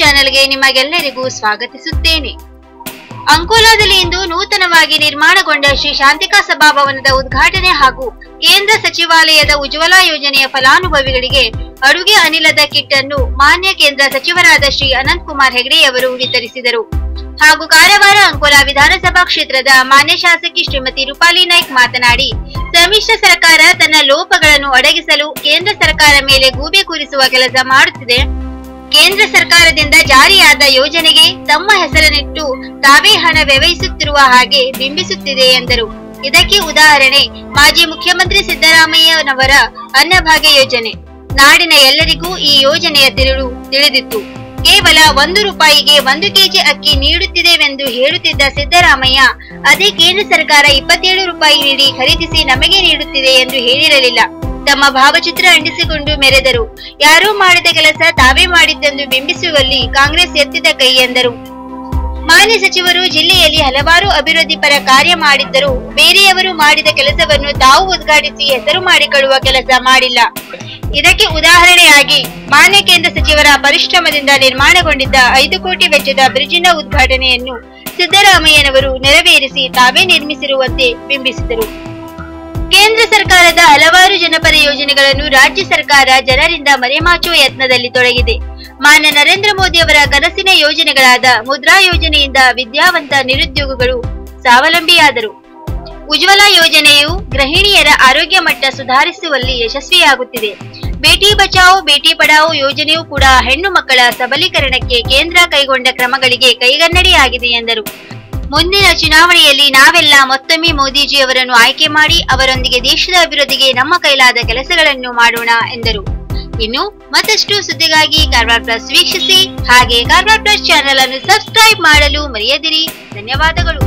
ಚಾನೆಲ್ಗೆ ನಿಮಗೆಲ್ಲರಿಗೂ ಸ್ವಾಗತಿಸುತ್ತೇನೆ. ಅಂಕೋಲಾದಲ್ಲಿ ಇಂದು ನೂತನವಾಗಿ ನಿರ್ಮಾಣಗೊಂಡ ಶ್ರೀ ಶಾಂತಿಕಾ ಸಭಾಭವನದ ಉದ್ಘಾಟನೆ ಹಾಗೂ ಕೇಂದ್ರ ಸಚಿವಾಲಯದ ಉಜ್ವಲಾ ಯೋಜನೆಯ ಫಲಾನುಭವಿಗಳಿಗೆ ಅಡುಗೆ ಅನಿಲದ ಕಿಟ್ ಅನ್ನು ಮಾನ್ಯ ಕೇಂದ್ರ ಸಚಿವರಾದ ಶ್ರೀ ಅನಂತ್ ಕುಮಾರ್ ಹೆಗಡೆಯವರು ವಿತರಿಸಿದರು. ಹಾಗೂ ಕಾರವಾರ ಅಂಕೋಲಾ ವಿಧಾನಸಭಾ ಕ್ಷೇತ್ರದ ಮಾನ್ಯ ಶಾಸಕಿ ಶ್ರೀಮತಿ ರೂಪಾಲಿ ನಾಯ್ಕ್ ಮಾತನಾಡಿ, ಸಮ್ಮಿಶ್ರ ಸರ್ಕಾರ ತನ್ನ ಲೋಪಗಳನ್ನು ಅಡಗಿಸಲು ಕೇಂದ್ರ ಸರ್ಕಾರ ಮೇಲೆ ಗೂಬೆ ಕೂರಿಸುವ ಕೆಲಸ ಮಾಡುತ್ತಿದೆ. ಕೇಂದ್ರ ಸರ್ಕಾರದಿಂದ ಜಾರಿಯಾದ ಯೋಜನೆಗೆ ತಮ್ಮ ಹೆಸರನ್ನಿಟ್ಟು ತಾವೇ ಹಣ ವ್ಯವಹರಿಸುತ್ತಿರುವ ಹಾಗೆ ಬಿಂಬಿಸುತ್ತಿದೆ ಎಂದರು. ಇದಕ್ಕೆ ಉದಾಹರಣೆ ಮಾಜಿ ಮುಖ್ಯಮಂತ್ರಿ ಸಿದ್ದರಾಮಯ್ಯನವರ ಅನ್ನಭಾಗ್ಯ ಯೋಜನೆ. ನಾಡಿನ ಎಲ್ಲರಿಗೂ ಈ ಯೋಜನೆಯ ತಿರುಳು ತಿಳಿದಿತ್ತು. ಕೇವಲ ಒಂದು ರೂಪಾಯಿಗೆ ಒಂದು ಕೆಜಿ ಅಕ್ಕಿ ನೀಡುತ್ತಿದೆವೆಂದು ಹೇಳುತ್ತಿದ್ದ ಸಿದ್ದರಾಮಯ್ಯ, ಅದೇ ಕೇಂದ್ರ ಸರ್ಕಾರ ಇಪ್ಪತ್ತೇಳು ರೂಪಾಯಿ ನೀಡಿ ಖರೀದಿಸಿ ನಮಗೆ ನೀಡುತ್ತಿದೆ ಎಂದು ಹೇಳಿರಲಿಲ್ಲ. ತಮ್ಮ ಭಾವಚಿತ್ರ ಅಂಟಿಸಿಕೊಂಡು ಮೆರೆದರು. ಯಾರೂ ಮಾಡಿದ ಕೆಲಸ ತಾವೇ ಮಾಡಿದ್ದೆಂದು ಬಿಂಬಿಸುವಲ್ಲಿ ಕಾಂಗ್ರೆಸ್ ಎತ್ತಿದ ಕೈ ಎಂದರು. ಮಾನ್ಯ ಸಚಿವರು ಜಿಲ್ಲೆಯಲ್ಲಿ ಹಲವಾರು ಅಭಿವೃದ್ಧಿ ಪರ ಕಾರ್ಯ ಮಾಡಿದ್ದರೂ ಬೇರೆಯವರು ಮಾಡಿದ ಕೆಲಸವನ್ನು ತಾವು ಉದ್ಘಾಟಿಸಿ ಹೆಸರು ಮಾಡಿಕೊಳ್ಳುವ ಕೆಲಸ ಮಾಡಿಲ್ಲ. ಇದಕ್ಕೆ ಉದಾಹರಣೆಯಾಗಿ ಮಾನ್ಯ ಕೇಂದ್ರ ಸಚಿವರ ಪರಿಶ್ರಮದಿಂದ ನಿರ್ಮಾಣಗೊಂಡಿದ್ದ ಐದು ಕೋಟಿ ವೆಚ್ಚದ ಬ್ರಿಡ್ಜಿನ ಉದ್ಘಾಟನೆಯನ್ನು ಸಿದ್ದರಾಮಯ್ಯನವರು ನೆರವೇರಿಸಿ ತಾವೇ ನಿರ್ಮಿಸಿರುವಂತೆ ಬಿಂಬಿಸಿದರು. ಜನಪರ ಯೋಜನೆಗಳನ್ನು ರಾಜ್ಯ ಸರ್ಕಾರ ಜನರಿಂದ ಮರೆಮಾಚುವ ಯತ್ನದಲ್ಲಿ ತೊಡಗಿದೆ. ಮಾನ್ಯ ನರೇಂದ್ರ ಮೋದಿ ಅವರ ಕನಸಿನ ಯೋಜನೆಗಳಾದ ಮುದ್ರಾ ಯೋಜನೆಯಿಂದ ವಿದ್ಯಾವಂತ ನಿರುದ್ಯೋಗಿಗಳು ಸ್ವಾವಲಂಬಿಯಾದರು. ಉಜ್ವಲಾ ಯೋಜನೆಯು ಗೃಹಿಣಿಯರ ಆರೋಗ್ಯ ಮಟ್ಟ ಸುಧಾರಿಸುವಲ್ಲಿ ಯಶಸ್ವಿಯಾಗುತ್ತಿದೆ. ಬೇಟಿ ಬಚಾವೋ, ಬೇಟಿ ಪಡಾವೋ ಯೋಜನೆಯೂ ಕೂಡ ಹೆಣ್ಣು ಮಕ್ಕಳ ಸಬಲೀಕರಣಕ್ಕೆ ಕೇಂದ್ರ ಕೈಗೊಂಡ ಕ್ರಮಗಳಿಗೆ ಕೈಗನ್ನಡಿಯಾಗಿದೆ ಎಂದರು. ಮುಂದಿನ ಚುನಾವಣೆಯಲ್ಲಿ ನಾವೆಲ್ಲ ಮತ್ತೊಮ್ಮೆ ಮೋದಿಜಿಯವರನ್ನು ಆಯ್ಕೆ ಮಾಡಿ ಅವರೊಂದಿಗೆ ದೇಶದ ಅಭಿವೃದ್ಧಿಗೆ ನಮ್ಮ ಕೈಲಾದ ಕೆಲಸಗಳನ್ನು ಮಾಡೋಣ ಎಂದರು. ಇನ್ನು ಮತ್ತಷ್ಟು ಸುದ್ದಿಗಾಗಿ ಕಾರ್ವಾರ್ ಪ್ಲಸ್ ವೀಕ್ಷಿಸಿ, ಹಾಗೆ ಕಾರ್ವಾರ್ ಪ್ಲಸ್ ಚಾನೆಲ್ ಅನ್ನು ಸಬ್ಸ್ಕ್ರೈಬ್ ಮಾಡಲು ಮರೆಯದಿರಿ. ಧನ್ಯವಾದಗಳು.